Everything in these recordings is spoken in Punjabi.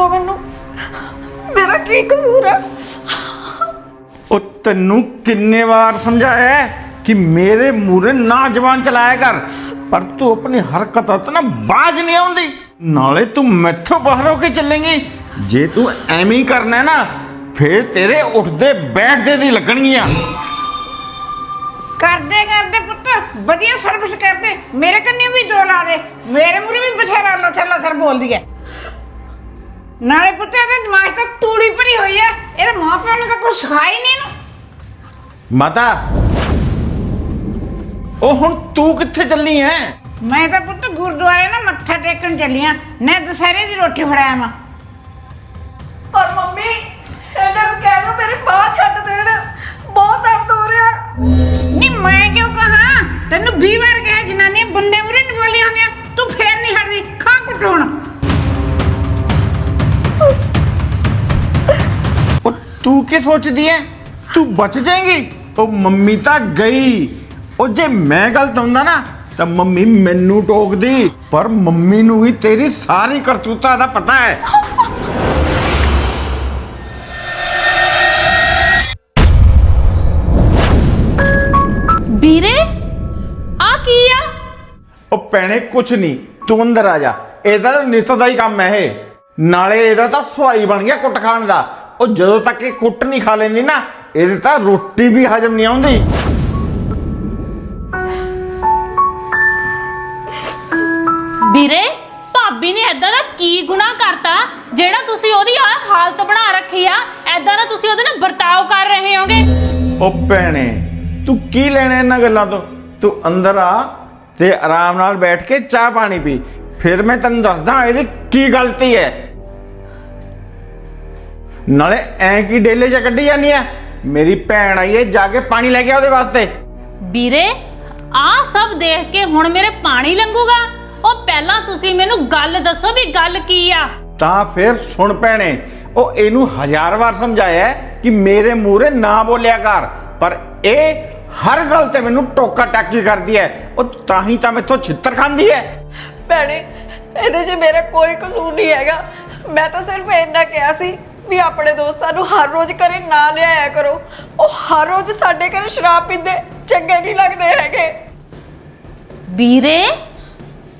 ਦੋ ਮੈਨੂੰ। ਮੇਰਾ ਕੀ ਕਸੂਰ ਹੈ? ਉਹ ਤੈਨੂੰ ਕਿੰਨੇ ਵਾਰ ਸਮਝਾਇਆ ਹੈ ਕਿ ਮੇਰੇ ਮੂਰੇ ਨਾ ਜ਼ਬਾਨ ਚਲਾਇਆ ਕਰ ਪਰ ਤੂੰ ਆਪਣੀ ਹਰਕਤਾਂ ਤੋਂ ਨਾ ਬਾਜ ਨਹੀਂ ਆਉਂਦੀ। ਨਾਲੇ ਤੂੰ ਮੈਥੋਂ ਬਾਹਰ ਹੋ ਕੇ ਚੱਲੇਂਗੀ। ਜੇ ਤੂੰ ਐਵੇਂ ਹੀ ਕਰਨਾ ਹੈ ਨਾ ਫਿਰ ਤੇਰੇ ਉੱਠਦੇ ਬੈਠਦੇ ਦੀ ਲੱਗਣਗੀਆਂ। ਕਰਦੇ ਕਰਦੇ ਪੁੱਤ ਵਧੀਆ ਸਰਵਿਸ ਕਰਦੇ। ਮੇਰੇ ਕੰਨੇ ਵੀ ਦੋ ਲਾ ਦੇ। ਮੇਰੇ ਮੂਰੇ ਵੀ ਬਥੇਰਾ ਲੱਥਰ ਲੱਥਰ ਬੋਲਦੀ ਹੈ। ਨਾਲੇ ਪੁੱਤ ਇਹਦੇ ਦਿਮਾਗ ਤਾਂ ਤੂੜੀ ਭਰੀ ਹੋਈ ਹੈ ਇਹਦੇ ਮਾਂ ਪਿਓ ਨੇ ਤਾਂ ਕੁਝ ਸਿਖਾਇਆ ਹੀ ਨਹੀਂ ਇਹਨੂੰ। ਮਾਤਾ ਉਹ ਹੁਣ ਤੂੰ ਕਿੱਥੇ ਚੱਲਨੀ ਹੈ ਮੈਂ ਤਾਂ ਪੁੱਤ ਗੁਰਦੁਆਰੇ ਨਾ ਮੱਥਾ ਟੇਕਣ ਚੱਲੀਆਂ ਨੇ ਦੁਸਹਿਰੇ ਦੀ ਰੋਟੀ ਫੜਾਇਆ ਮੈਂ ਪਰ ਮੰਮੀ ਇਹਨਾਂ ਨੂੰ ਕਹਿ ਦੋ ਮੇਰੀ ਬਾਹ ਛੱਡ ਦੇਣ। ਬਹੁਤ ਦਰਦ ਹੋ ਰਿਹਾ। ਨਹੀਂ ਮੈਂ ਕਿਉਂ ਕਹਾਂ? ਤੈਨੂੰ 20 ਵਾਰ ਕਿਹਾ ਜਨਾਨੀ ਬੰਦੇ ਮੂਰੇ ਨਹੀਂ ਬੋਲੀ ਹੁੰਦੀਆਂ। ਤੂੰ ਫੇਰ ਨਹੀਂ ਹਟਦੀ। ਖਾ ਕੁੱਟ ਹੁਣ। ਤੂੰ ਕੀ ਸੋਚਦੀ ਹੈ ਤੂੰ ਬਚ ਜਾਏਂਗੀ? ਉਹ ਮੰਮੀ ਤਾਂ ਗਈ। ਉਹ ਜੇ ਮੈਂ ਗਲਤ ਹੁੰਦਾ ਨਾ ਤਾਂ ਮੰਮੀ ਮੈਨੂੰ ਟੋਕਦੀ। ਪਰ ਮੰਮੀ ਨੂੰ ਵੀ ਤੇਰੀ ਸਾਰੀ ਕਰਤੂਤਾਂ ਦਾ ਪਤਾ ਹੈ ਵੀਰੇ ਆ ਕੀ ਆ? ਉਹ ਪੈਣੇ ਕੁਛ ਨਹੀਂ। ਤੂੰ ਅੰਦਰ ਆ ਜਾ। ਇਹਦਾ ਨਿੱਤ ਦਾ ਹੀ ਕੰਮ ਹੈ ਇਹ। ਨਾਲੇ ਇਹਦਾ ਤਾਂ ਸਵਾਈ ਬਣ ਗਿਆ ਕੁੱਟ ਖਾਣ ਦਾ। ਉਹ ਜਦੋਂ ਤੱਕ ਇਹ ਕੁੱਟ ਨਹੀਂ ਖਾ ਲੈਂਦੀ ਨਾ ਇਹਦੇ ਤਾਂ ਰੋਟੀ ਵੀ ਹਜਮ ਨਹੀਂ ਆਉਂਦੀ। ਵੀਰੇ ਭਾਬੀ ਨੇ ਐਦਾਂ ਦਾ ਕੀ ਗੁਨਾਹ ਕਰਤਾ? ਜਿਹੜਾ ਤੁਸੀਂ ਉਹਦੀ ਆ ਹਾਲਤ ਬਣਾ ਰੱਖੀ ਆ ਐਦਾਂ ਦਾ ਤੁਸੀਂ ਉਹਦੇ ਨਾਲ ਵਰਤਾਓ ਕਰ ਰਹੇ ਹੋਗੇ। ਉਹ ਭੈਣੇ ਤੂੰ ਕੀ ਲੈਣਾ ਇਹਨਾਂ ਗੱਲਾਂ ਤੋਂ? ਤੂੰ ਅੰਦਰ ਆ ਤੇ ਆਰਾਮ ਨਾਲ ਬੈਠ ਕੇ ਚਾਹ ਪਾਣੀ ਪੀ। ਫਿਰ ਮੈਂ ਤੈਨੂੰ ਦੱਸਦਾ ਇਹਦੀ ਕੀ ਗਲਤੀ ਹੈ। ਨਾਲੇ ਐ ਕੀ ਡੇਲੇ ਜਾਂ ਕੱਢੀ ਜਾਂਦੀ ਐ? ਮੇਰੀ ਭੈਣ ਆਈ ਹੈ ਜਾ ਕੇ ਪਾਣੀ ਲੈ ਕੇ ਆ ਉਹਦੇ ਵਾਸਤੇ। ਵੀਰੇ ਆ ਸਭ ਦੇਖ ਕੇ ਹੁਣ ਮੇਰੇ ਪਾਣੀ ਲੰਗੂਗਾ ਉਹ ਪਹਿਲਾਂ ਤੁਸੀਂ ਮੈਨੂੰ ਗੱਲ ਦੱਸੋ ਵੀ ਗੱਲ ਕੀ ਆ। ਤਾਂ ਫਿਰ ਸੁਣ ਭੈਣੇ ਉਹ ਇਹਨੂੰ ਹਜ਼ਾਰ ਵਾਰ ਸਮਝਾਇਆ ਹੈ ਕਿ ਮੇਰੇ ਮੂਹਰੇ ਨਾ ਬੋਲਿਆ ਕਰ। ਪਰ ਇਹ ਹਰ ਗੱਲ ਤੇ ਮੈਨੂੰ ਟੋਕਾ ਟਾਕੀ ਕਰਦੀ ਹੈ ਉਹ ਤਾਂ ਹੀ ਤਾਂ ਮੈਥੋਂ ਛਿੱਤਰ ਖਾਂਦੀ ਹੈ ਭੈਣੇ ਇਹਦੇ 'ਚ ਮੇਰਾ ਕੋਈ ਕਸੂਰ ਨਹੀਂ ਹੈਗਾ। ਮੈਂ ਤਾਂ ਸਿਰਫ ਇੰਨਾ ਕਿਹਾ ਸੀ ਵੀ ਆਪਣੇ ਦੋਸਤਾਂ ਨੂੰ ਹਰ ਰੋਜ਼ ਘਰੇ ਨਾ ਲਿਆਇਆ ਕਰੋ। ਉਹ ਹਰ ਰੋਜ਼ ਸਾਡੇ ਘਰੇ ਸ਼ਰਾਬ ਪੀਂਦੇ ਚੰਗੇ ਨਹੀਂ ਲੱਗਦੇ ਹੈਗੇ। ਵੀਰੇ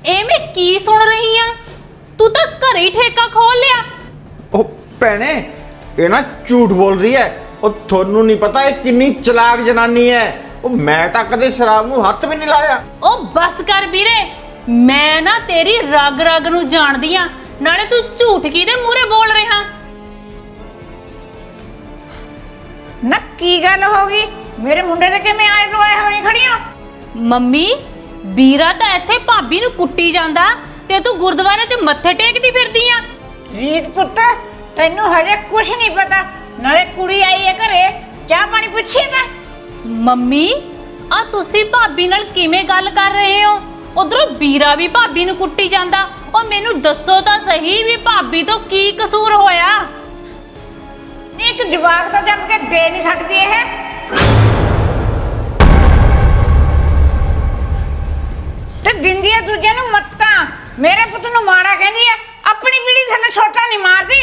ਇਹ ਮੈਂ ਕੀ ਸੁਣ ਰਹੀ ਆ? ਤੂੰ ਤਾਂ ਘਰੇ ਹੀ ਠੇਕਾ ਖੋਲ ਲਿਆ। ਉਹ ਭੈਣੇ ਇਹ ਨਾ ਝੂਠ ਬੋਲ ਰਹੀ ਹੈ। ਉਹ ਤੁਹਾਨੂੰ ਨਹੀਂ ਪਤਾ ਇਹ ਕਿੰਨੀ ਚਲਾਕ ਜਨਾਨੀ ਹੈ। ਉਹ ਮੈਂ ਤਾਂ ਕਦੇ ਸ਼ਰਾਬ ਨੂੰ ਹੱਥ ਵੀ ਨਹੀਂ ਲਾਇਆ। ਉਹ ਬਸ ਕਰ ਵੀਰੇ ਮੈਂ ਨਾ ਤੇਰੀ ਰਗ ਰਗ ਨੂੰ ਜਾਣਦੀ ਆ। ਨਾਲੇ ਤੂੰ ਝੂਠ ਕਿਹਦੇ ਮੂਹਰੇ ਬੋਲ ਰਿਹਾ? ਨਾ ਕੀ ਗੱਲ ਹੋ ਗਈ। ਮੇਰੇ ਮੁੰਡੇ ਦੇ ਕਿਵੇਂ ਆਏ ਤੋਂ ਆਏ ਹੋਏ ਖੜੀਆਂ? ਮੰਮੀ ਵੀਰਾ ਤਾਂ ਇੱਥੇ ਭਾਬੀ ਨੂੰ ਕੁੱਟੀ ਜਾਂਦਾ ਤੇ ਤੂੰ ਗੁਰਦੁਆਰੇ 'ਚ ਮੱਥੇ ਟੇਕਦੀ ਫਿਰਦੀ ਆ। ਰੀਤ ਪੁੱਤ ਤੈਨੂੰ ਹਜੇ ਕੁਝ ਨਹੀਂ ਪਤਾ। ਨਾਲੇ ਕੁੜੀ ਆਈ ਹੈ ਘਰੇ ਚਾਹ ਪਾਣੀ ਪੁੱਛੀ ਨਾ ਮੰਮੀ ਆ ਤੁਸੀਂ ਭਾਬੀ ਨਾਲ ਕਿਵੇਂ ਗੱਲ ਕਰ ਰਹੇ ਹੋ? ਉਧਰੋਂ ਵੀਰਾ ਵੀ ਭਾਬੀ ਨੂੰ ਕੁੱਟੀ ਜਾਂਦਾ। ਉਹ ਮੈਨੂੰ ਦੱਸੋ ਤਾਂ ਸਹੀ ਵੀ ਭਾਬੀ ਤੋਂ ਕੀ ਕਸੂਰ ਹੋਇਆ। ਇੱਕ ਜਵਾਕ ਤਾਂ ਜੰਮ ਕੇ ਦੇ ਨਹੀਂ ਸਕਦੀ ਇਹ। ਤੇ ਦਿੰਦੀ ਹੈ ਦੂਜੇ ਨੂੰ ਮੱਤਾਂ। ਮੇਰੇ ਪੁੱਤ ਨੂੰ ਮਾੜਾ ਕਹਿੰਦੀ ਹੈ ਆਪਣੀ ਪੀੜੀ ਥੱਲੇ ਛੋਟਾ ਨਹੀਂ ਮਾਰਦੀ।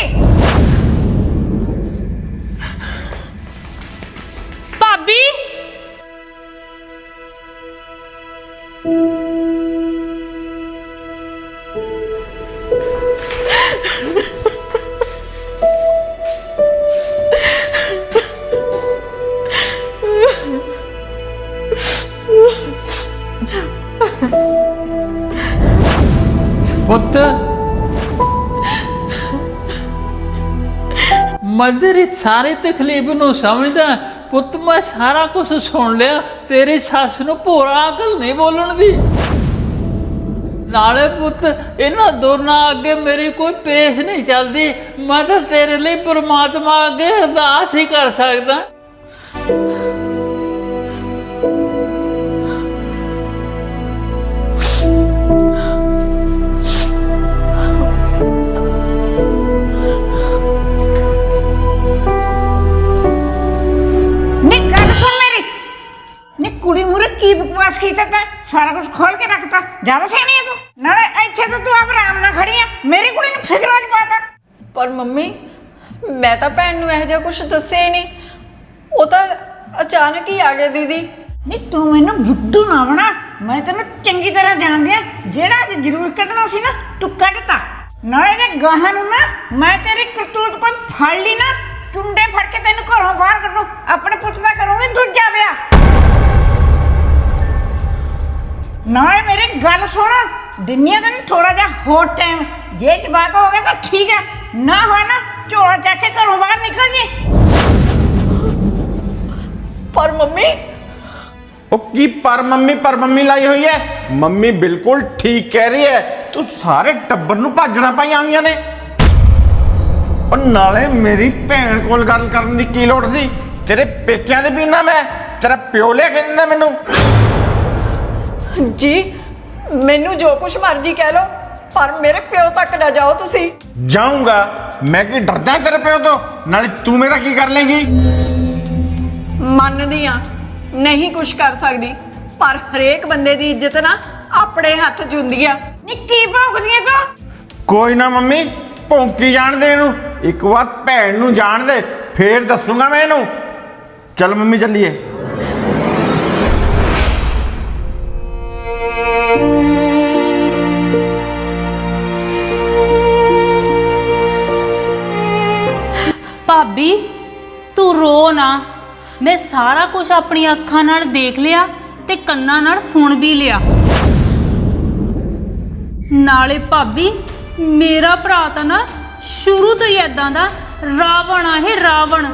ਭਾਬੀ ਮਦਰੀ ਸਾਰੇ ਤਕਲੀਫ ਨੂੰ ਸਮਝਦਾ ਪੁੱਤ, ਮੈਂ ਸਾਰਾ ਕੁਝ ਸੁਣ ਲਿਆ। ਤੇਰੀ ਸੱਸ ਨੂੰ ਭੋਰਾ ਅਕਲ ਨਹੀਂ ਬੋਲਣ ਦੀ। ਨਾਲੇ ਪੁੱਤ, ਇਹਨਾਂ ਦੋਨਾਂ ਅੱਗੇ ਮੇਰੀ ਕੋਈ ਪੇਸ਼ ਨਹੀਂ ਚੱਲਦੀ। ਮੈਂ ਤਾਂ ਤੇਰੇ ਲਈ ਪਰਮਾਤਮਾ ਅੱਗੇ ਅਰਦਾਸ ਹੀ ਕਰ ਸਕਦਾ। ਕੀ ਬਕਵਾਸ ਕੀਤਾ ਤੈਂ ਸਾਰਾ ਕੁਝ ਖੋਲ ਕੇ ਰੱਖਤਾ ਜ਼ਿਆਦਾ ਸਿਆਣੀ ਹੈ ਤੂੰ ਨਾਲੇ ਇੱਥੇ ਤਾਂ ਤੂੰ ਆਪ ਆਰਾਮ ਨਾਲ ਖੜੀ ਆ ਮੇਰੀ ਕੁੜੀ ਨੂੰ ਫਿਕਰਾਂ ਚ ਪਾਤਾ ਪਰ ਮੰਮੀ ਮੈਂ ਤਾਂ ਭੈਣ ਨੂੰ ਇਹੋ ਜਿਹਾ ਕੁਝ ਦੱਸਿਆ ਹੀ ਨਹੀਂ ਉਹ ਤਾਂ ਅਚਾਨਕ ਹੀ ਆ ਗਿਆ ਦੀਦੀ ਨਹੀਂ ਤੂੰ ਮੈਨੂੰ ਬੁੱਧੂ ਨਾ ਬਣਾ ਮੈਂ ਤੈਨੂੰ ਚੰਗੀ ਤਰ੍ਹਾਂ ਜਾਣਦੀ ਆ ਜਿਹੜਾ ਅੱਜ ਜ਼ਰੂਰ ਕੱਢਣਾ ਸੀ ਨਾ ਤੂੰ ਕੱਢਤਾ ਨਾਲੇ ਨੇ ਗਾਹਾਂ ਨੂੰ ਨਾ ਮੈਂ ਤੇਰੀ ਕਰਤੂਤ ਕੋਈ ਫੜ ਲਈ ਨਾ ਚੁੰਡੇ ਫੜ ਕੇ ਤੈਨੂੰ ਘਰੋਂ ਬਾਹਰ ਕੱਢੂ ਆਪਣੇ ਪੁੱਤ ਦਾ ਕਰੂੰਗੀ ਦੂਜਾ ਵਿਆਹ ਨਾਲੇ ਮੇਰੀ ਗੱਲ ਸੁਣ। ਦੁਨੀਆ ਤੈਨੂੰ ਥੋੜਾ ਜਿਹਾ ਹੋਰ ਟਾਈਮ ਜੇ ਜਵਾਕ ਹੋ ਗਿਆ ਤਾਂ ਠੀਕ ਹੈ ਨਾ ਹੋਇਆ ਨਾ ਝੋਲਾ ਚੱਕ ਕੇ ਘਰੋਂ ਬਾਹਰ ਨਿਕਲ ਜੀ। ਪਰ ਮੰਮੀ। ਉਹ ਕੀ ਪਰ ਮੰਮੀ ਪਰ ਮੰਮੀ ਲਾਈ ਹੋਈ ਹੈ ਮੰਮੀ ਬਿਲਕੁਲ ਠੀਕ ਕਹਿ ਰਹੀ ਹੈ ਤੂੰ ਸਾਰੇ ਟੱਬਰ ਨੂੰ ਭਾਜਣਾ ਪਾਈਆਂ ਹੋਈਆਂ ਨੇ। ਉਹ ਨਾਲੇ ਮੇਰੀ ਭੈਣ ਕੋਲ ਗੱਲ ਕਰਨ ਦੀ ਕੀ ਲੋੜ ਸੀ? ਤੇਰੇ ਪੇਕਿਆਂ ਦੇ ਪੀਣਾ ਮੈਂ ਤੇਰਾ ਪਿਓ ਲਿਆ ਕੇ ਦਿੰਦਾ ਮੈਨੂੰ। ਜੀ ਮੈਨੂੰ ਜੋ ਕੁਝ ਮਰਜ਼ੀ ਕਹਿ ਲਓ ਪਰ ਮੇਰੇ ਪਿਓ ਤੱਕ ਨਾ ਜਾਓ ਤੁਸੀਂ। ਜਾਊਂਗਾ। ਮੈਂ ਕੀ ਡਰਦਾ ਤੇਰੇ ਪਿਓ ਤੋਂ? ਨਾਲੇ ਤੂੰ ਮੇਰਾ ਕੀ ਕਰ ਲੇਗੀ? ਮੰਨਦੀ ਆ ਨਹੀਂ ਕੁਝ ਕਰ ਸਕਦੀ ਪਰ ਹਰੇਕ ਬੰਦੇ ਦੀ ਇੱਜ਼ਤ ਨਾ ਆਪਣੇ ਹੱਥ 'ਚ ਹੁੰਦੀ ਆ। ਨਿੱਕੀ ਭੌਂਕਦੀਆਂ ਤੂੰ। ਕੋਈ ਨਾ ਮੰਮੀ ਭੌਂਕੀ ਜਾਣ ਦੇ ਇਹਨੂੰ। ਇੱਕ ਵਾਰ ਭੈਣ ਨੂੰ ਜਾਣ ਦੇ ਫੇਰ ਦੱਸੂਗਾ ਮੈਂ ਇਹਨੂੰ। ਚੱਲ ਮੰਮੀ ਚੱਲੀਏ। ਭਾਬੀ, ਤੂੰ ਰੋ ਨਾ। ਮੈਂ ਸਾਰਾ ਕੁਝ ਆਪਣੀਆਂ ਅੱਖਾਂ ਨਾਲ ਦੇਖ ਲਿਆ ਤੇ ਕੰਨਾਂ ਨਾਲ ਸੁਣ ਵੀ ਲਿਆ। ਨਾਲੇ ਭਾਬੀ, ਮੇਰਾ ਭਰਾ ਤਾਂ ਨਾ ਸ਼ੁਰੂ ਤੋਂ ਹੀ ਐਦਾਂ ਦਾ, ਰਾਵਣ ਆ ਇਹ ਰਾਵਣ।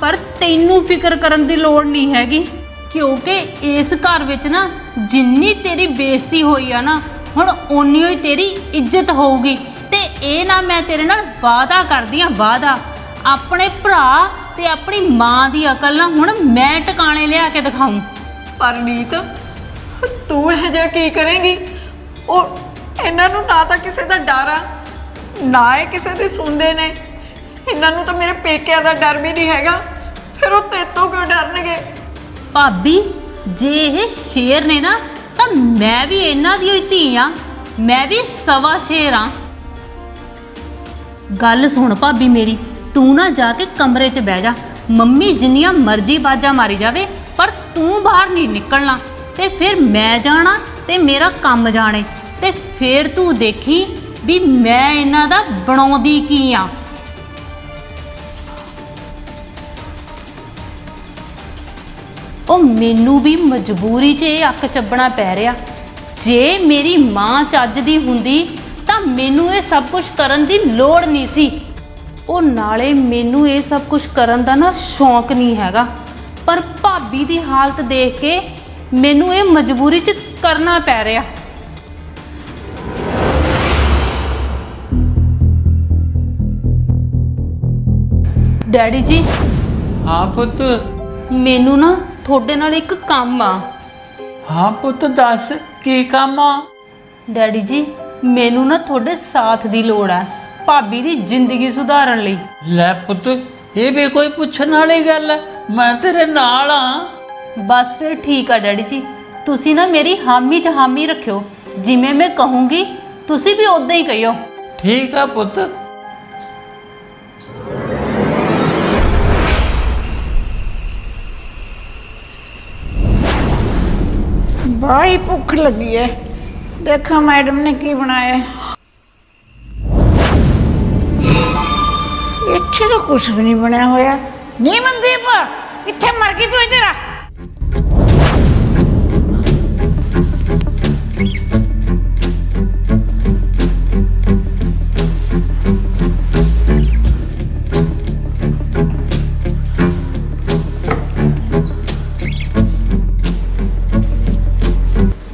ਪਰ ਤੈਨੂੰ ਫਿਕਰ ਕਰਨ ਦੀ ਲੋੜ ਨਹੀਂ ਹੈਗੀ, ਕਿਉਂਕਿ ਇਸ ਘਰ ਵਿੱਚ ਨਾ ਜਿੰਨੀ ਤੇਰੀ ਬੇਇੱਜ਼ਤੀ ਹੋਈ ਆ ਨਾ, ਹੁਣ ਓਨੀ ਹੀ ਤੇਰੀ ਇੱਜ਼ਤ ਹੋਊਗੀ। ਤੇ ਇਹ ਨਾ ਮੈਂ ਤੇਰੇ ਨਾਲ ਵਾਅਦਾ ਕਰਦੀ ਆ, ਵਾਅਦਾ। ਆਪਣੇ ਭਰਾ ਤੇ ਆਪਣੀ ਮਾਂ ਦੀ ਅਕਲ ਨਾ ਹੁਣ ਮੈਂ ਟਿਕਾਣੇ ਲਿਆ ਕੇ ਦਿਖਾਉਂ। ਪਰ ਨੀਤ ਤੂੰ ਇਹ ਜਿਹਾ ਕੀ ਕਰੇਂਗੀ? ਉਹ ਇਹਨਾਂ ਨੂੰ ਨਾ ਤਾਂ ਕਿਸੇ ਦਾ ਡਰ ਆ ਨਾ ਇਹ ਕਿਸੇ ਦੀ ਸੁਣਦੇ ਨੇ। ਇਹਨਾਂ ਨੂੰ ਤਾਂ ਮੇਰੇ ਪੇਕਿਆਂ ਦਾ ਡਰ ਵੀ ਨਹੀਂ ਹੈਗਾ। ਫਿਰ ਉਹ ਤੇਤੋਂ ਕਿਉਂ ਡਰਨਗੇ? ਭਾਬੀ ਜੇ ਇਹ ਸ਼ੇਰ ਨੇ ਨਾ ਤਾਂ ਮੈਂ ਵੀ ਇਹਨਾਂ ਦੀ ਹੋਈ ਧੀ ਆ। ਮੈਂ ਵੀ ਸਵਾ ਸ਼ੇਰ ਆ। ਗੱਲ ਸੁਣ ਭਾਬੀ ਮੇਰੀ। ਤੂੰ ਨਾ ਜਾ ਕੇ ਕਮਰੇ 'ਚ ਬਹਿ ਜਾ। ਮੰਮੀ ਜਿੰਨੀਆਂ ਮਰਜ਼ੀ ਬਾਜਾਂ ਮਾਰੀ ਜਾਵੇ, ਪਰ ਤੂੰ ਬਾਹਰ ਨਹੀਂ ਨਿਕਲਣਾ। ਤੇ ਫਿਰ ਮੈਂ ਜਾਣਾ ਤੇ ਮੇਰਾ ਕੰਮ ਜਾਣੇ। ਤੇ ਫਿਰ ਤੂੰ ਦੇਖੀ ਵੀ ਮੈਂ ਇਹਨਾਂ ਦਾ ਬਣਾਉਂਦੀ ਕੀ ਆ। ਉਹ ਮੈਨੂੰ ਵੀ ਮਜਬੂਰੀ 'ਚ ਇਹ ਅੱਖ ਚੱਬਣਾ ਪੈ ਰਿਹਾ। ਜੇ ਮੇਰੀ ਮਾਂ ਚੱਜ ਦੀ ਹੁੰਦੀ ਤਾਂ ਮੈਨੂੰ ਇਹ ਸਭ ਕੁਝ ਕਰਨ ਦੀ ਲੋੜ ਨਹੀਂ ਸੀ। ਉਹ ਨਾਲੇ ਮੈਨੂੰ ਇਹ ਸਭ ਕੁਝ ਕਰਨ ਦਾ ਨਾ ਸ਼ੌਂਕ ਨਹੀਂ ਹੈਗਾ। ਪਰ ਭਾਬੀ ਦੀ ਹਾਲਤ ਦੇਖ ਕੇ ਮੈਨੂੰ ਇਹ ਮਜਬੂਰੀ 'ਚ ਕਰਨਾ ਪੈ ਰਿਹਾ। ਡੈਡੀ ਜੀ। ਹਾਂ ਪੁੱਤ। ਮੈਨੂੰ ਨਾ ਤੁਹਾਡੇ ਨਾਲ ਇੱਕ ਕੰਮ ਆ। ਹਾਂ ਪੁੱਤ ਦੱਸ ਕੀ ਕੰਮ ਆ? ਡੈਡੀ ਜੀ ਮੈਨੂੰ ਨਾ ਤੁਹਾਡੇ ਸਾਥ ਦੀ ਲੋੜ ਆ। ਭਾਬੀ ਦੀ ਜ਼ਿੰਦਗੀ ਸੁਧਾਰਨ ਲਈ। ਲੈ ਪੁੱਤ ਇਹ ਵੀ ਕੋਈ ਪੁੱਛਣ ਵਾਲੀ ਗੱਲ ਹੈ ਮੈਂ ਤੇਰੇ ਨਾਲ ਆ। ਬਸ ਫਿਰ ਠੀਕ ਆ ਡੈਡੀ ਜੀ। ਤੁਸੀਂ ਨਾ ਮੇਰੀ ਹਾਮੀ 'ਚ ਹਾਮੀ ਰੱਖਿਓ। ਜਿਵੇਂ ਮੈਂ ਕਹੂੰਗੀ ਤੁਸੀਂ ਵੀ ਉਦਾਂ ਹੀ ਕਹੀਓ। ਠੀਕ ਆ ਪੁੱਤ। ਬਾਈ ਭੁੱਖ ਲੱਗੀ ਐ। ਦੇਖਾਂ ਮੈਡਮ ਨੇ ਕੀ ਬਣਾਇਆ। ਹੈ। ਇੱਥੇ ਤਾਂ ਕੁਝ ਵੀ ਨਹੀਂ ਬਣਿਆ ਹੋਇਆ। ਨਹੀਂ ਮਨਦੀਪ ਕਿੱਥੇ ਮਰ ਗਈ ਤੂੰ ਇੱਧਰ ਆ।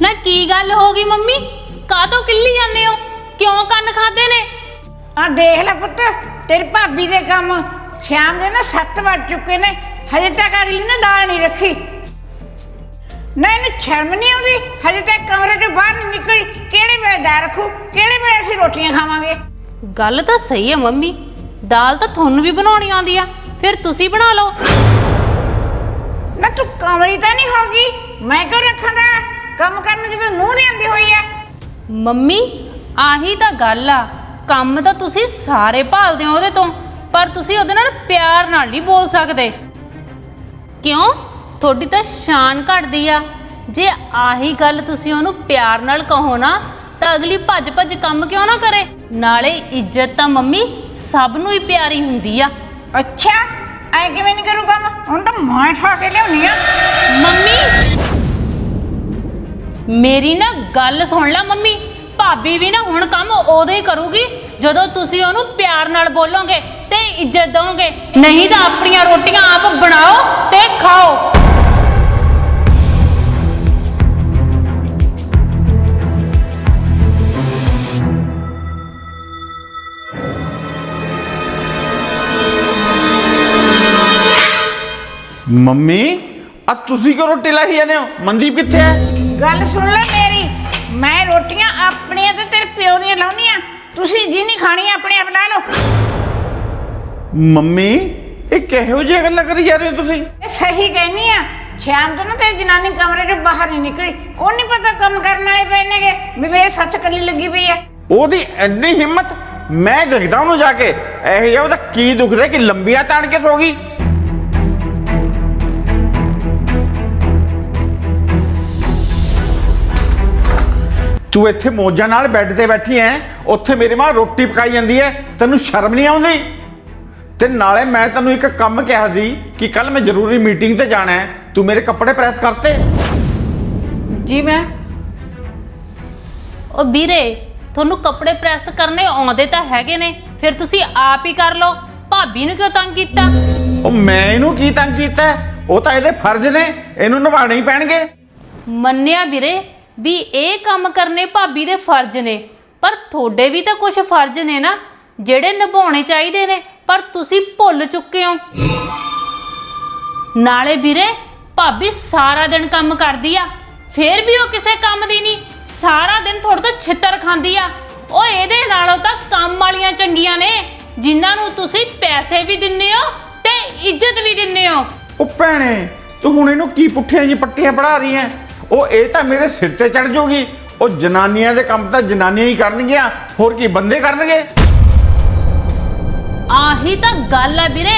ਨਾ ਕੀ ਗੱਲ ਹੋ ਗਈ ਮੰਮੀ? ਕਾਹਤੋਂ ਕਿੱਲੀ ਜਾਂਦੇ ਹੋ? ਕਿਉਂ ਕੰਨ ਖਾਦੇ ਨੇ? ਆ ਦੇਖ ਲੈ ਪੁੱਤ ਤੇਰੀ ਭਾਬੀ ਦੇ ਕੰਮ ਸ਼ਾਮ ਦੇ ਨਾ 7 ਵੱਜ ਚੁੱਕੇ ਨੇ ਹਜੇ ਤੱਕ ਅਗਲੀ ਨੇ ਦਾਲ ਨਹੀਂ ਰੱਖੀ। ਨਾ ਇਹਨੂੰ ਸ਼ਰਮ ਨਹੀਂ ਆਉਂਦੀ ਹਜੇ ਤੱਕ ਕਮਰੇ ਤੋਂ ਬਾਹਰ ਨਹੀਂ ਨਿਕਲੀ ਕਿਹੜੇ ਵੇਲੇ ਦਾਲ ਰੱਖੂ ਕਿਹੜੇ ਵੇਲੇ ਅਸੀਂ ਰੋਟੀਆਂ ਖਾਵਾਂਗੇ? ਗੱਲ ਤਾਂ ਸਹੀ ਹੈ ਮੰਮੀ ਦਾਲ ਤਾਂ ਤੁਹਾਨੂੰ ਵੀ ਬਣਾਉਣੀ ਆਉਂਦੀ ਆ ਫਿਰ ਤੁਸੀਂ ਬਣਾ ਲਓ। ਨਾ ਤੂੰ ਕਮਰੀ ਤਾਂ ਨਹੀਂ ਹੋਗੀ ਮੈਂ ਕਿਉਂ ਰੱਖਾਂ ਦਾ ਕੰਮ ਕਰਨ ਨੂੰ ਜਦੋਂ ਨੂੰਹ ਨਹੀਂ ਆਂਦੀ ਹੋਈ ਐ ਮੰਮੀ ਆਹੀ ਤਾਂ ਗੱਲ ਆ। ਕੰਮ ਤਾਂ ਤੁਸੀਂ ਸਾਰੇ ਭਾਲਦੇ ਹੋ ਉਹਦੇ ਤੋਂ ਪਰ ਤੁਸੀਂ ਉਹਦੇ ਨਾਲ ਪਿਆਰ ਨਾਲ ਨਹੀਂ ਬੋਲ ਸਕਦੇ। ਕਿਉਂ? ਤੁਹਾਡੀ ਤਾਂ ਸ਼ਾਨ ਘਟਦੀ ਆ। ਜੇ ਆਹੀ ਗੱਲ ਤੁਸੀਂ ਉਹਨੂੰ ਪਿਆਰ ਨਾਲ ਕਹੋ ਨਾ ਤਾਂ ਅਗਲੀ ਭੱਜ ਭੱਜ ਕੰਮ ਕਿਉਂ ਨਾ ਕਰੇ? ਨਾਲੇ ਇੱਜ਼ਤ ਤਾਂ ਮੰਮੀ ਸਭ ਨੂੰ ਹੀ ਪਿਆਰੀ ਹੁੰਦੀ ਆ। ਅੱਛਾ ਐ ਕਿਵੇਂ ਨਹੀਂ ਕਰੂ ਕੰਮ? ਹੁਣ ਤਾਂ ਮੈਂ ਠਾ ਕੇ ਲਿਆਉਣੀ ਆ। ਮੰਮੀ! ਮੇਰੀ ਨਾ ਗੱਲ ਸੁਣ ਲੈ ਮੰਮੀ। ਭਾਬੀ ਵੀ ਨਾ ਹੁਣ ਕੰਮ ਉਦੋਂ ਹੀ ਕਰੂਗੀ ਜਦੋਂ ਤੁਸੀਂ ਉਹਨੂੰ ਪਿਆਰ ਨਾਲ ਬੋਲੋਗੇ ਤੇ ਇੱਜ਼ਤ ਦਿਓਗੇ ਨਹੀਂ ਤਾਂ ਆਪਣੀਆਂ ਰੋਟੀਆਂ ਆਪ ਬਣਾਓ ਤੇ ਖਾਓ। ਮੰਮੀ ਆ ਤੁਸੀਂ ਕਿਉਂ ਰੋਟੀ ਲਾਈ ਜਾਂਦੇ ਹੋ? ਮਨਦੀਪ ਕਿੱਥੇ ਹੈ? ਗੱਲ ਸੁਣ ਲੈ। ਮੈਂ ਰੋਟੀਆਂ ਆਪਣੀਆਂ ਤੇ ਤੇਰੇ ਪਿਓ ਦੀਆਂ ਲਾਉਣੀਆਂ ਤੁਸੀਂ ਜੀ ਨਹੀਂ ਖਾਣੀ ਆਪਣੇ ਆਪ ਲਾ ਲਓ। ਮੰਮੀ ਇਹ ਕਿਹੋ ਜਿਹੀ ਗੱਲਾਂ ਕਰੀ ਜਾ ਰਹੇ ਹੋ ਤੁਸੀਂ? ਇਹ ਸਹੀ ਕਹਿਨੀ ਆ ਸ਼ਾਮ ਤੋਂ ਨਾ ਤੇ ਜਨਾਨੀ ਕਮਰੇ ਤੋਂ ਬਾਹਰ ਨਹੀਂ ਨਿਕਲੀ। ਉਹ ਨਹੀਂ ਪਤਾ ਕੰਮ ਕਰਨ ਵਾਲੇ ਪਏ ਨੇਗੇ ਵੀ ਮੇਰੇ ਸੱਚ ਕੱਲੀ ਲੱਗੀ ਪਈ ਆ। ਉਹਦੀ ਐਡੀ ਹਿੰਮਤ? ਮੈਂ ਦੇਖਦਾ ਉਹਨੂੰ ਜਾ ਕੇ। ਇਹੋ ਜਿਹਾ ਉਹਦਾ ਕੀ ਦੁਖਦਾ ਕਿ ਲੰਬੀਆਂ ਤਾਣ ਕੇ ਸੋ ਗਈ? ਤੂੰ ਇੱਥੇ ਮੋਜਾਂ ਨਾਲ ਬੈੱਡ ਤੇ ਬੈਠੀ ਐ ਉੱਥੇ ਮੇਰੀ ਮਾਂ ਰੋਟੀ ਪਕਾਈ ਜਾਂਦੀ ਐ ਤੈਨੂੰ ਸ਼ਰਮ ਨਹੀਂ ਆਉਂਦੀ? ਤੇ ਨਾਲੇ ਮੈਂ ਤੈਨੂੰ ਇੱਕ ਕੰਮ ਕਿਹਾ ਸੀ ਕਿ ਕੱਲ ਮੈਂ ਜ਼ਰੂਰੀ ਮੀਟਿੰਗ ਤੇ ਜਾਣਾ ਹੈ ਤੂੰ ਮੇਰੇ ਕੱਪੜੇ ਪ੍ਰੈਸ ਕਰਤੇ। ਜੀ ਮੈਂ। ਉਹ ਵੀਰੇ ਤੁਹਾਨੂੰ ਕੱਪੜੇ ਪ੍ਰੈਸ ਕਰਨੇ ਆਉਂਦੇ ਤਾਂ ਹੈਗੇ ਨੇ ਫਿਰ ਤੁਸੀਂ ਆਪ ਹੀ ਕਰ ਲਓ ਭਾਬੀ ਨੂੰ ਕਿਉਂ ਤੰਗ ਕੀਤਾ? ਉਹ ਮੈਂ ਇਹਨੂੰ ਕੀ ਤੰਗ ਕੀਤਾ? ਉਹ ਤਾਂ ਇਹਦੇ ਫਰਜ਼ ਨੇ ਇਹਨੂੰ ਨਿਭਾਉਣੇ ਹੀ ਪੈਣਗੇ। ਮੰਨਿਆ ਵੀਰੇ ਵੀ ਇਹ ਕੰਮ ਕਰਨੇ ਭਾਬੀ ਦੇ ਫਰਜ਼ ਨੇ। ਪਰ ਤੁਹਾਡੇ ਵੀ ਤਾਂ ਕੁਝ ਫਰਜ਼ ਨੇ ਨਾ, ਜਿਹੜੇ ਨਿਭਾਉਣੇ ਚਾਹੀਦੇ ਨੇ, ਪਰ ਤੁਸੀਂ ਭੁੱਲ ਚੁੱਕੇ ਹੋ। ਨਾਲੇ ਵੀਰੇ, ਭਾਬੀ ਸਾਰਾ ਦਿਨ ਕੰਮ ਕਰਦੀ ਆ, ਫੇਰ ਵੀ ਉਹ ਕਿਸੇ ਕੰਮ ਦੀ ਨਹੀਂ, ਸਾਰਾ ਦਿਨ ਤੁਹਾਡੇ ਤੋਂ ਛਿੱਤਰ ਖਾਂਦੀ ਆ। ਉਹ ਇਹਦੇ ਨਾਲੋਂ ਤਾਂ ਕੰਮ ਵਾਲੀਆਂ ਚੰਗੀਆਂ ਨੇ, ਜਿਨ੍ਹਾਂ ਨੂੰ ਤੁਸੀਂ ਪੈਸੇ ਵੀ ਦਿੰਦੇ ਹੋ ਤੇ ਇੱਜ਼ਤ ਵੀ ਦਿੰਦੇ ਹੋ। ਉਹ ਭੈਣੇ, ਤੂੰ ਹੁਣ ਇਹਨੂੰ ਕੀ ਪੁੱਠੀਆਂ ਜੀ ਪੱਟੀਆਂ ਪੜਾ ਰਹੀ ਐ? ਉਹ ਇਹ ਤਾਂ ਮੇਰੇ ਸਿਰ ਤੇ ਚੜ ਜਾਊਗੀ। ਉਹ ਜਨਾਨੀਆਂ ਦੇ ਕੰਮ ਤਾਂ ਜਨਾਨੀਆਂ ਹੀ ਕਰਨਗੀਆਂ। ਹੋਰ ਕੀ ਬੰਦੇ ਕਰਨਗੇ? ਆਹੀ ਤਾਂ ਗੱਲ ਹੈ ਵੀਰੇ।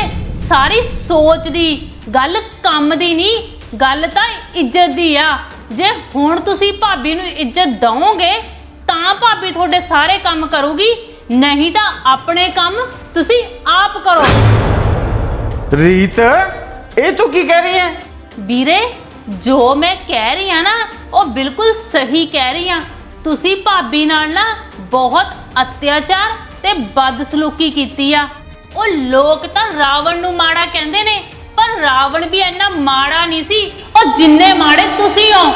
ਸਾਰੀ ਸੋਚ ਦੀ ਗੱਲ ਕੰਮ ਦੀ ਨਹੀਂ ਗੱਲ ਤਾਂ ਇੱਜ਼ਤ ਦੀ ਆ। ਜੇ ਹੁਣ ਤੁਸੀਂ ਭਾਬੀ ਨੂੰ ਇੱਜ਼ਤ ਦਵੋਗੇ ਤਾਂ ਭਾਬੀ ਤੁਹਾਡੇ ਸਾਰੇ ਕੰਮ ਕਰੂਗੀ। ਨਹੀਂ ਤਾਂ ਆਪਣੇ ਕੰਮ ਤੁਸੀਂ ਆਪ ਕਰੋ। ਰੀਤ ਇਹ ਤੂੰ ਕੀ ਕਹਿ ਰਹੀ ਐ? ਵੀਰੇ ਜੋ ਮੈਂ ਕਹਿ ਰਹੀ ਆ ਨਾ, ਉਹ ਬਿਲਕੁਲ ਸਹੀ ਕਹਿ ਰਹੀ ਆ ਤੁਸੀਂ ਭਾਬੀ ਨਾਲ ਨਾ ਬਹੁਤ ਅਤਿਆਚਾਰ ਤੇ ਬਦਸਲੂਕੀ ਕੀਤੀ ਆ। ਉਹ ਲੋਕ ਤਾਂ ਰਾਵਣ ਨੂੰ ਮਾੜਾ ਕਹਿੰਦੇ ਨੇ, ਪਰ ਰਾਵਣ ਵੀ ਇੰਨਾ ਮਾੜਾ ਨਹੀਂ ਸੀ। ਉਹ ਜਿੰਨੇ ਮਾੜੇ ਤੁਸੀਂ ਹੋ।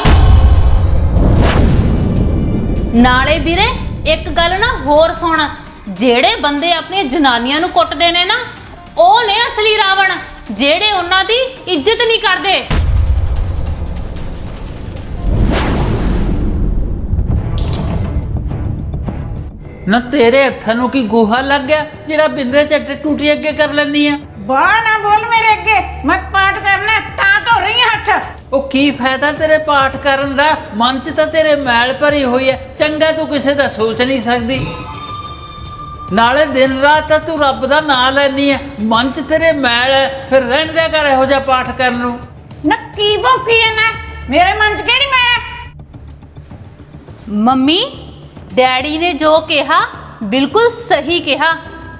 ਨਾਲੇ ਵੀਰੇ, ਇੱਕ ਗੱਲ ਨਾ ਹੋਰ ਸੁਣ। ਜਿਹੜੇ ਬੰਦੇ ਆਪਣੀਆਂ ਜਨਾਨੀਆਂ ਨੂੰ ਕੁੱਟਦੇ ਨੇ ਨਾ, ਉਹ ਨੇ ਅਸਲੀ ਰਾਵਣ, ਜਿਹੜੇ ਉਹਨਾਂ ਦੀ ਇੱਜ਼ਤ ਨਹੀਂ ਕਰਦੇ। ਨਾ ਤੇਰੇ ਹੱਥਾਂ ਨੂੰ ਕੀ ਗੋਹਾ ਲੱਗ ਗਿਆ ਜਿਹੜਾ ਬਿੰਦੇ ਝੱਟ ਟੂਟੀ ਅੱਗੇ ਕਰ ਲੈਣੀ ਆ? ਬਾਹਰ ਨਾ ਬੋਲ ਮੇਰੇ ਅੱਗੇ। ਮੈਂ ਪਾਠ ਕਰਨਾ ਤਾਂ ਧੋ ਰਹੀ ਹਾਂ ਹੱਥ। ਉਹ ਕੀ ਫਾਇਦਾ ਤੇਰੇ ਪਾਠ ਕਰਨ ਦਾ? ਮਨ 'ਚ ਤਾਂ ਤੇਰੇ ਮੈਲ ਭਰੀ ਹੋਈ ਹੈ ਚੰਗਾ ਤੂੰ ਕਿਸੇ ਦਾ ਸੋਚ ਨਹੀਂ ਸਕਦੀ। ਨਾਲੇ ਦਿਨ ਰਾਤ ਤਾਂ ਤੂੰ ਰੱਬ ਦਾ ਨਾਮ ਲੈਣੀ ਹੈ ਮਨ 'ਚ ਤੇਰੇ ਮੈਲ ਹੈ ਫਿਰ ਰਹਿਣ ਦਿਆ ਕਰ ਇਹੋ ਜਿਹਾ ਪਾਠ ਕਰਨ ਨੂੰ। ਨਾ ਕੀ ਭੌਂਕੀ ਨਾ? ਮੇਰੇ ਮਨ 'ਚ ਕਿਹੜੀ ਮੈਂ ਮੰਮੀ ਡੈਡੀ ਨੇ ਜੋ ਕਿਹਾ ਬਿਲਕੁਲ ਸਹੀ ਕਿਹਾ।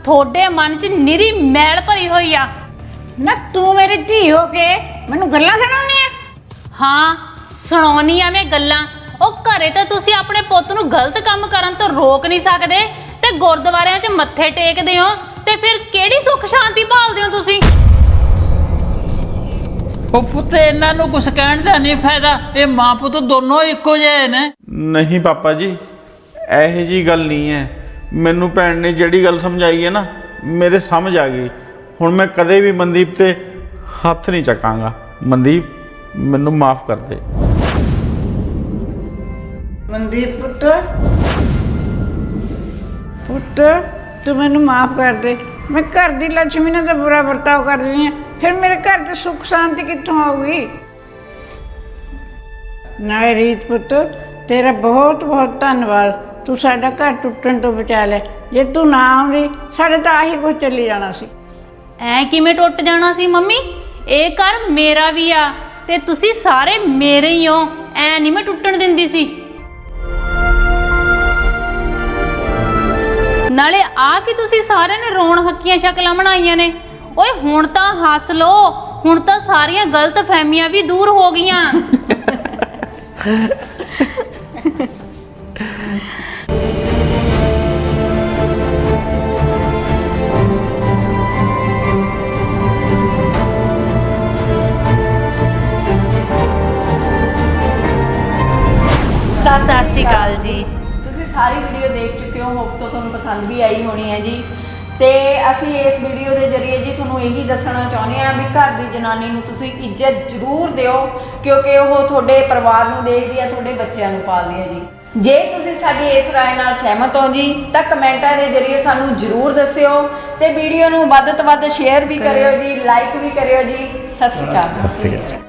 ਤੁਹਾਡੇ ਮਨ 'ਚ ਨਿਰੀ ਮੈਲ ਭਰੀ ਹੋਈ ਆ। ਨਾ ਤੂੰ ਮੇਰੀ ਧੀ ਹੋ ਕੇ ਮੈਨੂੰ ਗੱਲਾਂ ਸੁਣਾਉਣੀਆਂ ਹਾਂ ਸੁਣਾਉਣੀ ਆ ਮੈਂ ਗੱਲਾਂ। ਉਹ ਘਰੇ ਤਾਂ ਤੁਸੀਂ ਆਪਣੇ ਪੁੱਤ ਨੂੰ ਗਲਤ ਕੰਮ ਕਰਨ ਤੋਂ ਰੋਕ ਨਹੀਂ ਸਕਦੇ ਤੇ ਗੁਰਦੁਆਰਿਆਂ 'ਚ ਮੱਥੇ ਟੇਕਦੇ ਹੋ ਤੇ ਫਿਰ ਕਿਹੜੀ ਸੁੱਖ ਸ਼ਾਂਤੀ ਭਾਲਦੇ ਹੋ ਤੁਸੀਂ? ਉਹ ਪੁੱਤ ਇਹਨਾਂ ਨੂੰ ਕੁਛ ਕਹਿਣ ਦਾ ਨਹੀਂ ਫਾਇਦਾ। ਇਹ ਮਾਂ ਪੁੱਤ ਦੋਨੋਂ ਇੱਕੋ ਜਿਹੇ ਨੇ। ਨਹੀਂ ਪਾਪਾ ਜੀ। ਇਹੋ ਜੀ ਗੱਲ ਨਹੀਂ ਹੈ। ਮੈਨੂੰ ਭੈਣ ਨੇ ਜਿਹੜੀ ਗੱਲ ਸਮਝਾਈ ਹੈ ਨਾ, ਮੇਰੇ ਸਮਝ ਆ ਗਈ। ਹੁਣ ਮੈਂ ਕਦੇ ਵੀ ਮਨਦੀਪ ਤੇ ਹੱਥ ਨਹੀਂ ਚੱਕਾਂਗਾ। ਮਨਦੀਪ, ਮੈਨੂੰ ਮਾਫ ਕਰ ਦੇ। ਮਨਦੀਪ ਪੁੱਤ। ਪੁੱਤ, ਤੂੰ ਮੈਨੂੰ ਮਾਫ ਕਰ ਦੇ। ਮੈਂ ਘਰ ਦੀ ਲక్ష్ਮੀ ਨਾਲ ਤਾਂ ਬੁਰਾ ਵਰਤਾਓ ਕਰ ਰਹੀ ਹਾਂ। ਫਿਰ ਮੇਰੇ ਘਰ 'ਚ ਸੁੱਖ ਸ਼ਾਂਤੀ ਕਿੱਥੋਂ ਆਊਗੀ? ਨਾ ਰੀਤ ਪੁੱਤ, ਤੇਰਾ ਬਹੁਤ ਬਹੁਤ ਧੰਨਵਾਦ। ਤੂੰ ਸਾਡਾ ਘਰ ਟੁੱਟਣ ਤੋਂ ਬਚਾ ਲੈ। ਜੇ ਤੂੰ ਨਾ ਆਉਂਦੀ ਸਾਡੇ ਤਾਂ ਆਹੀ ਕੁਝ ਚੱਲੀ ਜਾਣਾ ਸੀ। ਐ ਕਿਵੇਂ ਟੁੱਟ ਜਾਣਾ ਸੀ ਮੰਮੀ? ਇਹ ਘਰ ਮੇਰਾ ਵੀ ਆ ਤੇ ਤੁਸੀਂ ਸਾਰੇ ਮੇਰੇ ਹੀ ਹੋ। ਐ ਨਹੀਂ ਮੈਂ ਟੁੱਟਣ ਦਿੰਦੀ ਸੀ। ਨਾਲੇ ਆ ਕਿ ਤੁਸੀਂ ਸਾਰਿਆਂ ਨੇ ਰੋਣ ਹੱਕੀਆਂ ਸ਼ਕਲਾਂ ਬਣਾਈਆਂ ਨੇ? ਓਏ ਹੁਣ ਤਾਂ ਹੱਸ ਲੋ। ਹੁਣ ਤਾਂ ਸਾਰੀਆਂ ਗਲਤ ਫਹਿਮੀਆਂ ਵੀ ਦੂਰ ਹੋ ਗਈਆਂ। ਸਤਿ ਸ਼੍ਰੀ ਅਕਾਲ ਜੀ। ਤੁਸੀਂ ਸਾਰੀ ਵੀਡੀਓ ਦੇਖ ਚੁੱਕੇ ਹੋ ਹੋਪਸੋ ਤੁਹਾਨੂੰ ਪਸੰਦ ਵੀ ਆਈ ਹੋਣੀ ਹੈ ਜੀ। ਤੇ ਅਸੀਂ ਇਸ ਵੀਡੀਓ ਦੇ ਜ਼ਰੀਏ ਜੀ ਤੁਹਾਨੂੰ ਇਹੀ ਦੱਸਣਾ ਚਾਹੁੰਦੇ ਹਾਂ ਵੀ ਘਰ ਦੀ ਜਨਾਨੀ ਨੂੰ ਤੁਸੀਂ ਇੱਜ਼ਤ ਜ਼ਰੂਰ ਦਿਓ ਕਿਉਂਕਿ ਉਹ ਤੁਹਾਡੇ ਪਰਿਵਾਰ ਨੂੰ ਦੇਖਦੀ ਹੈ ਤੁਹਾਡੇ ਬੱਚਿਆਂ ਨੂੰ ਪਾਲਦੀ ਹੈ ਜੀ। ਜੇ ਤੁਸੀਂ ਸਾਡੀ ਇਸ ਰਾਏ ਨਾਲ ਸਹਿਮਤ ਹੋ ਜੀ ਤਾਂ ਕਮੈਂਟਾਂ ਦੇ ਜ਼ਰੀਏ ਸਾਨੂੰ ਜ਼ਰੂਰ ਦੱਸਿਓ ਤੇ ਵੀਡੀਓ ਨੂੰ ਵੱਧ ਤੋਂ ਵੱਧ ਸ਼ੇਅਰ ਵੀ ਕਰਿਓ ਜੀ ਲਾਈਕ ਵੀ ਕਰਿਓ ਜੀ। ਸਤਿ ਸ਼੍ਰੀ ਅਕਾਲ। ਸਤਿ ਸ਼੍ਰੀ ਅਕਾਲ।